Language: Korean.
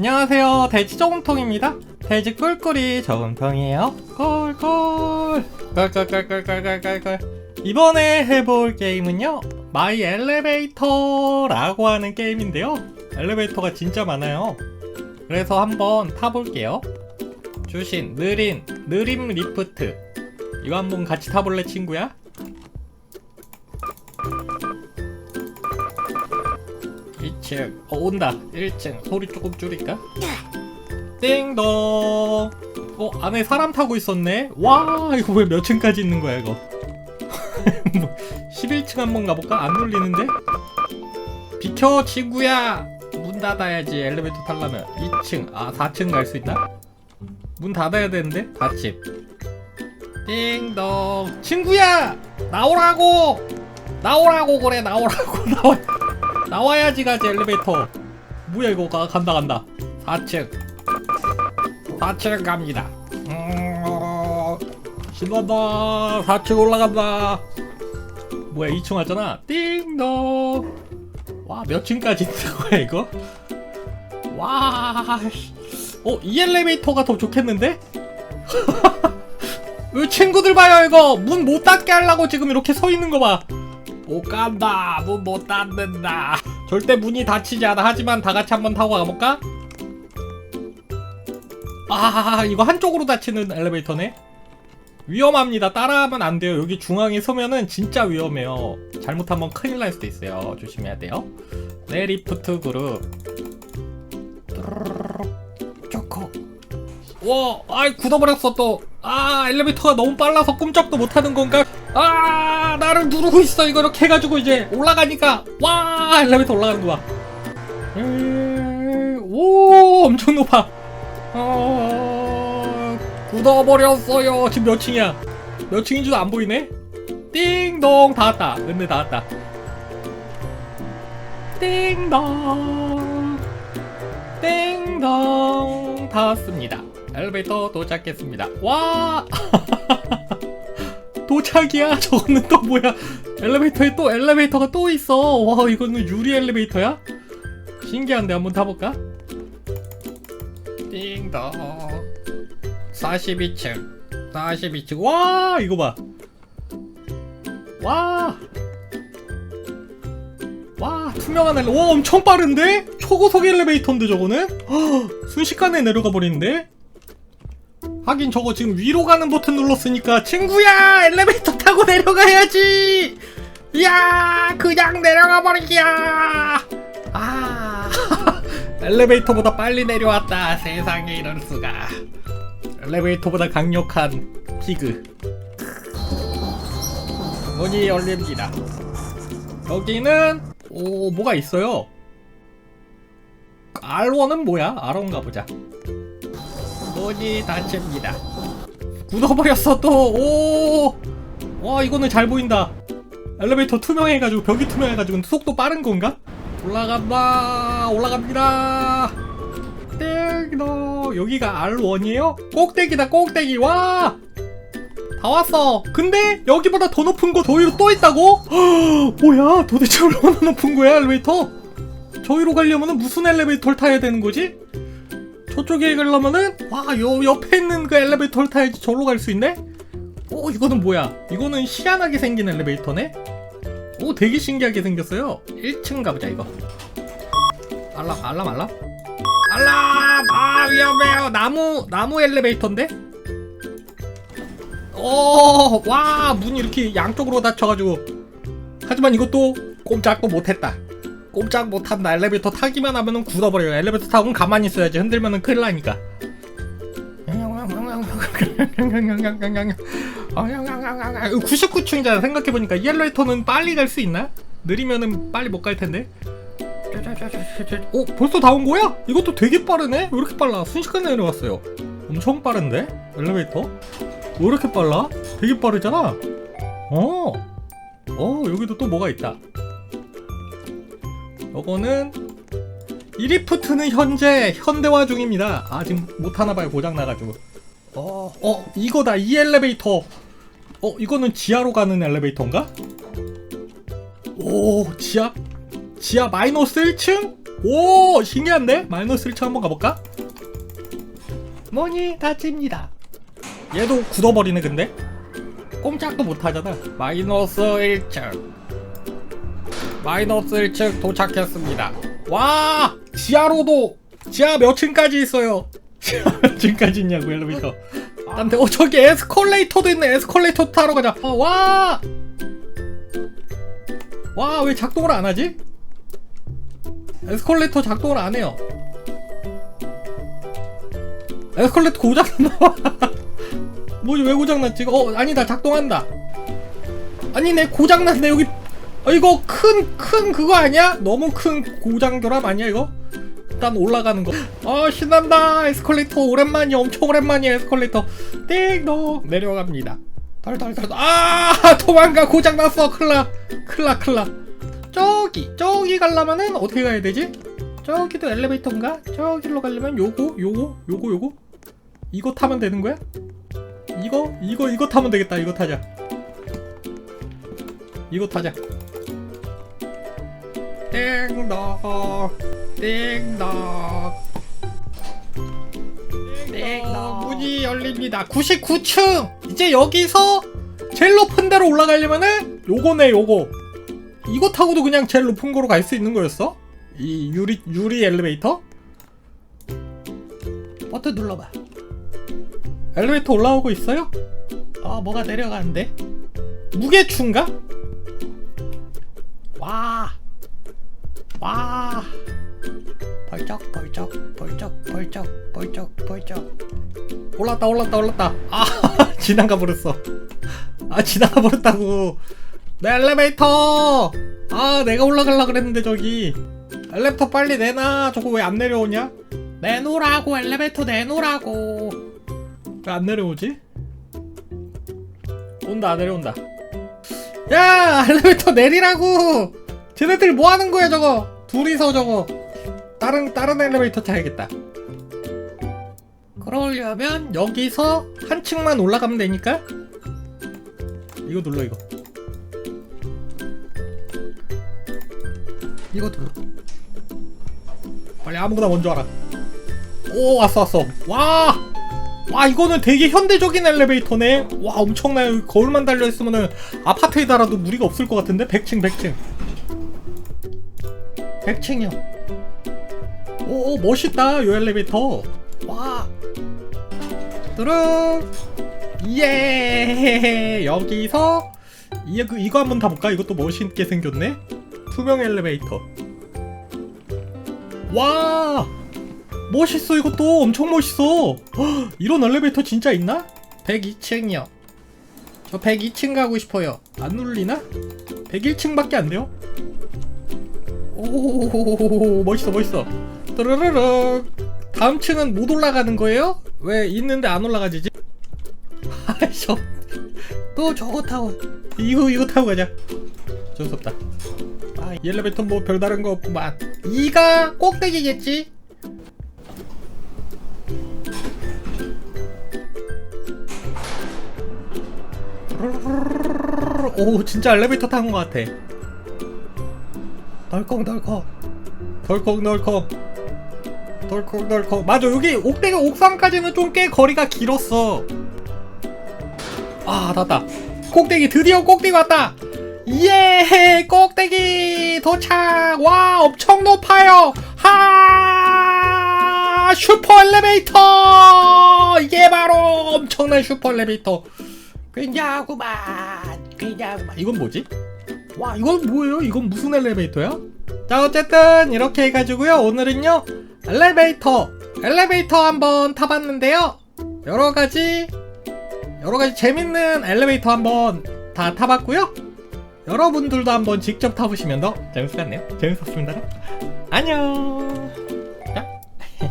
안녕하세요. 돼지 저금통입니다. 돼지 꿀꿀이 저금통이에요. 꿀꿀. 꿀꿀꿀꿀꿀꿀꿀 이번에 해볼 게임은요 마이 엘리베이터라고 하는 게임인데요. 엘리베이터가 진짜 많아요. 그래서 한번 타볼게요. 주신 느린 느림 리프트. 이거 한번 같이 타볼래 친구야? 2층 어 온다. 1층. 소리 조금 줄일까? 띵동. 어 안에 사람 타고 있었네. 와 이거 왜 몇 층까지 있는 거야 이거? 뭐, 11층 한번 가볼까? 안 눌리는데? 비켜 친구야! 문 닫아야지 엘리베이터 타려면. 2층. 아 4층 갈 수 있나? 문 닫아야 되는데? 닫힘. 띵동. 친구야! 나오라고! 나오라고 그래 나오라고. 나와 나와야지 가지 엘리베이터. 뭐야 이거? 가, 간다 간다. 4층. 4층 갑니다. 음, 어, 신난다. 4층 올라간다. 뭐야 2층 왔잖아. 띵동. 와 몇 층까지 있는 거야 이거? 와 씨. 어, 이 엘리베이터가 더 좋겠는데? 이 친구들 봐요 이거? 문 못 닫게 하려고 지금 이렇게 서 있는 거봐 못 간다. 문 못 닫는다. 절대 문이 닫히지 않아. 하지만 다 같이 한번 타고 가볼까? 아 이거 한쪽으로 닫히는 엘리베이터네? 위험합니다. 따라하면 안 돼요. 여기 중앙에 서면은 진짜 위험해요. 잘못하면 큰일 날 수도 있어요. 조심해야 돼요. 네 리프트 그룹. 쪼코 와 아이 굳어버렸어 또아 엘리베이터가 너무 빨라서 꼼짝도 못하는 건가 아 나를 누르고 있어. 이거 이렇게 해가지고 이제 올라가니까 와! 엘리베이터 올라가는 거봐 오 엄청 높아. 어 굳어버렸어요. 지금 몇 층이야? 몇 층인 줄도 안 보이네? 띵동 다 왔다. 은네 다 왔다. 띵동. 띵동. 다 왔습니다. 엘리베이터 도착했습니다. 와 도착이야? 저거는 또 뭐야? 엘리베이터에 또 엘리베이터가 또 있어. 와 이거는 유리 엘리베이터야? 신기한데 한번 타볼까? 띵동. 42층. 42층. 와 이거 봐. 와. 와, 투명한 엘리, 와, 엄청 빠른데? 초고속 엘리베이터인데, 저거는? 헉, 순식간에 내려가 버리는데? 하긴 저거 지금 위로 가는 버튼 눌렀으니까, 친구야! 엘리베이터 타고 내려가야지! 이야! 그냥 내려가 버리기야! 아, 엘리베이터보다 빨리 내려왔다. 세상에 이럴 수가. 엘리베이터보다 강력한 피그. 문이 열립니다. 여기는 오 뭐가 있어요. R1은 뭐야? R1 가 보자. 문이 닫힙니다. 굳어버렸어 또. 오. 와 이거는 잘 보인다. 엘리베이터 투명해가지고 벽이 투명해가지고 속도 빠른 건가? 올라간다. 올라갑니다. 땡너 여기가 R1이에요? 꼭대기다 꼭대기 와. 다 왔어. 근데 여기보다 더 높은 거 저기로 또 있다고? 헉, 뭐야? 도대체 얼마나 높은 거야 엘리베이터? 저기로 가려면은 무슨 엘리베이터를 타야 되는 거지? 저쪽에 가려면은 와 요 옆에 있는 그 엘리베이터를 타야지 저로 갈 수 있네? 오 이거는 뭐야? 이거는 희한하게 생긴 엘리베이터네? 오 되게 신기하게 생겼어요. 1층 가보자 이거. 알람 알람 알람? 알람! 아 위험해요. 나무 나무 엘리베이터인데? 오, 와, 문이 이렇게 양쪽으로 닫혀가지고. 하지만 이것도 꼼짝도 못했다. 꼼짝 못한다. 엘리베이터 타기만 하면은 굳어버려요. 엘리베이터 타고는 가만히 있어야지. 흔들면은 큰일 나니까. 99층이잖아. 생각해보니까 이 엘리베이터는 빨리 갈 수 있나? 느리면은 빨리 못 갈 텐데. 어, 벌써 다 온 거야? 이것도 되게 빠르네? 왜 이렇게 빨라? 순식간에 내려왔어요. 엄청 빠른데? 엘리베이터? 왜 이렇게 빨라? 되게 빠르잖아? 어, 어, 여기도 또 뭐가 있다. 요거는, 이리프트는 현재 현대화 중입니다. 아, 지금 못하나봐요. 고장나가지고. 어, 어, 이거다. 이 엘리베이터. 어, 이거는 지하로 가는 엘리베이터인가? 오, 지하? 지하 마이너스 1층? 오 신기한데? 마이너스 1층 한번 가볼까? 뭐니 다칩니다 얘도 굳어버리네 근데 꼼짝도 못하잖아 마이너스 1층 마이너스 1층 도착했습니다. 와! 지하로도 지하 몇 층까지 있어요? 지하 몇 층까지 있냐고 엘리베이터 안돼 어 저기 에스컬레이터도 있네. 에스컬레이터 타러 가자. 어, 와! 와 왜 작동을 안 하지? 에스컬레이터 작동을 안 해요. 에스컬레이터 고장났나 봐. 뭐지 왜 고장났지? 어 아니다 작동한다. 아니네 고장났네. 여기 어, 이거 큰 큰 그거 아니야? 너무 큰 고장 결함 아니야 이거? 일단 올라가는 거. 아 신난다 에스컬레이터 오랜만이야 엄청 오랜만이야 에스컬레이터. 띵동 내려갑니다. 덜덜덜 아 도망가 고장 났어 클라 클라 클라. 저기 저기 가려면은 어떻게 가야 되지? 저기도 엘리베이터인가? 저기로 가려면 요거 요거 요거 요거 이거 타면 되는 거야? 이거 이거 이거 타면 되겠다 이거 타자. 이거 타자. 땡덕 땡덕 땡덕 문이 열립니다 99층 이제 여기서 제일 높은 데로 올라가려면은 요거네 요거 이거 타고도 그냥 제일 높은 거로 갈 수 있는 거였어? 이 유리 유리 엘리베이터? 버튼 눌러봐 엘리베이터 올라오고 있어요? 아 뭐가 내려가는데 무게추인가? 벌쩍 벌쩍 벌쩍 벌쩍 벌쩍 벌쩍. 올랐다 올랐다 올랐다. 아 지나가 버렸어. 아 지나가 버렸다고. 내 엘리베이터! 아 내가 올라갈라 그랬는데 저기. 엘리베이터 빨리 내놔. 저거 왜 안 내려오냐? 내놓으라고 엘리베이터 내놓으라고. 왜 안 내려오지? 온다 내려온다. 야 엘리베이터 내리라고! 쟤네들 뭐 하는 거야 저거? 둘이서 저거 다른 다른 엘리베이터 타야겠다. 그러려면 여기서 한 층만 올라가면 되니까 이거 눌러 이거. 이거 눌러. 빨리 아무거나 먼저 와라. 오 왔어 왔어. 와! 와 이거는 되게 현대적인 엘리베이터네. 와 엄청나요. 거울만 달려있으면은 아파트에 달아도 무리가 없을 것 같은데? 100층 100층. 100층이요 오, 오 멋있다 요 엘리베이터. 와. 뚜릉 예. 여기서 이, 그, 이거 한번 타볼까? 이것도 멋있게 생겼네. 투명 엘리베이터. 와. 멋있어 이것도. 엄청 멋있어. 헉, 이런 엘리베이터 진짜 있나? 102층이요. 저 102층 가고 싶어요. 안 눌리나? 101층밖에 안 돼요? 오 멋있어 멋있어 뚜르르르 다음 층은 못 올라가는 거예요? 왜 있는데 안 올라가지지? 아이씨 또 저거 타고 이거 이거 타고 가자. 좋습다. 아, 이 엘리베이터 뭐 별다른 거 없구만. 이가 꼭대기겠지? 오 진짜 엘리베이터 탄 것 같아. 덜컹덜컹. 덜컹덜컹 덜컹덜컹 맞아 여기 옥대가 옥상까지는 좀 꽤 거리가 길었어. 아 닿았다. 꼭대기 드디어 꼭대기 왔다. 예 꼭대기 도착. 와 엄청 높아요. 하 슈퍼 엘리베이터. 이게 바로 엄청난 슈퍼 엘리베이터. 굉장하구만 굉장하구만. 이건 뭐지? 와 이건 뭐예요? 이건 무슨 엘리베이터야? 자 어쨌든 이렇게 해가지고요. 오늘은요 엘리베이터 엘리베이터 한번 타봤는데요. 여러 가지 여러 가지 재밌는 엘리베이터 한번 다 타봤고요. 여러분들도 한번 직접 타보시면 더 재밌을 것 같네요. 재밌었습니다. 안녕